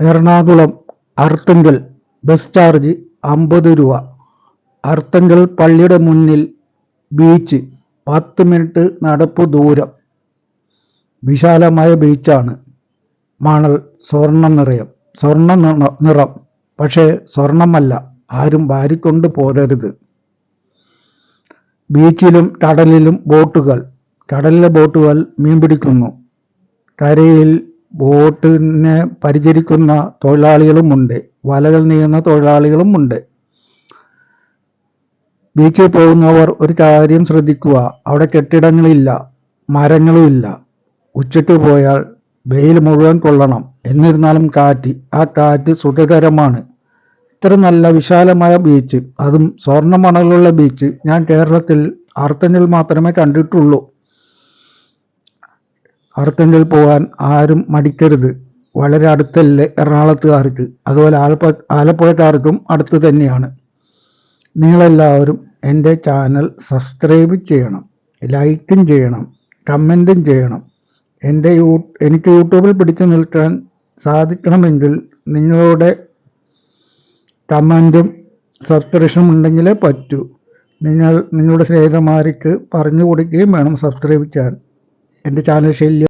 Ernakulam Arthunkal bus charge അമ്പത് രൂപ. അർത്തുങ്കൽ പള്ളിയുടെ മുന്നിൽ ബീച്ച് പത്ത് മിനിറ്റ് നടപ്പ് ദൂരം. വിശാലമായ ബീച്ചാണ്. മണൽ സ്വർണ നിറയം. സ്വർണ നിറ- പക്ഷേ സ്വർണമല്ല ആരും വാരിക്കൊണ്ട് പോരരുത്. ബീച്ചിലും കടലിലും ബോട്ടുകൾ. കടലിലെ ബോട്ടുകൾ മീൻ പിടിക്കുന്നു കരയിൽ ബോട്ടിനെ പരിചരിക്കുന്ന തൊഴിലാളികളുമുണ്ട്. വലകൾ നെയ്യുന്ന തൊഴിലാളികളുമുണ്ട്. ബീച്ചിൽ പോകുന്നവർ ഒരു കാര്യം ശ്രദ്ധിക്കുക. അവിടെ കെട്ടിടങ്ങളില്ല മരങ്ങളുമില്ല. ഉച്ചയ്ക്ക് പോയാൽ വെയിൽ മുഴുവൻ കൊള്ളണം. എന്നിരുന്നാലും കാറ്റ് ആ കാറ്റ് സുഖകരമാണ്. ഇത്ര നല്ല വിശാലമായ ബീച്ച് അതും സ്വർണ മണലുള്ള ബീച്ച് ഞാൻ കേരളത്തിൽ അർത്തനിൽ മാത്രമേ കണ്ടിട്ടുള്ളൂ. അർത്തഞ്ചിൽ പോകാൻ ആരും മടിക്കരുത്. വളരെ അടുത്തല്ലേ എറണാകുളത്തുകാർക്ക്. അതുപോലെ ആലപ്പ ആലപ്പുഴക്കാർക്കും അടുത്ത് തന്നെയാണ്. നിങ്ങളെല്ലാവരും എന്റെ ചാനൽ സബ്സ്ക്രൈബ് ചെയ്യണം ലൈക്കും ചെയ്യണം കമന്റും ചെയ്യണം. എന്റെ യൂ എനിക്ക് യൂട്യൂബിൽ പിടിച്ചു നിൽക്കാൻ സാധിക്കണമെങ്കിൽ നിങ്ങളുടെ കമന്റും സബ്സ്ക്രിപ്ഷനും ഉണ്ടെങ്കിലേ പറ്റൂ. നിങ്ങൾ നിങ്ങളുടെ സ്നേഹിതന്മാർക്ക് പറഞ്ഞു കൊടുക്കുകയും വേണം സബ്സ്ക്രൈബ് ചെയ്യാൻ. എന്റെ ചാനൽ ശല്യം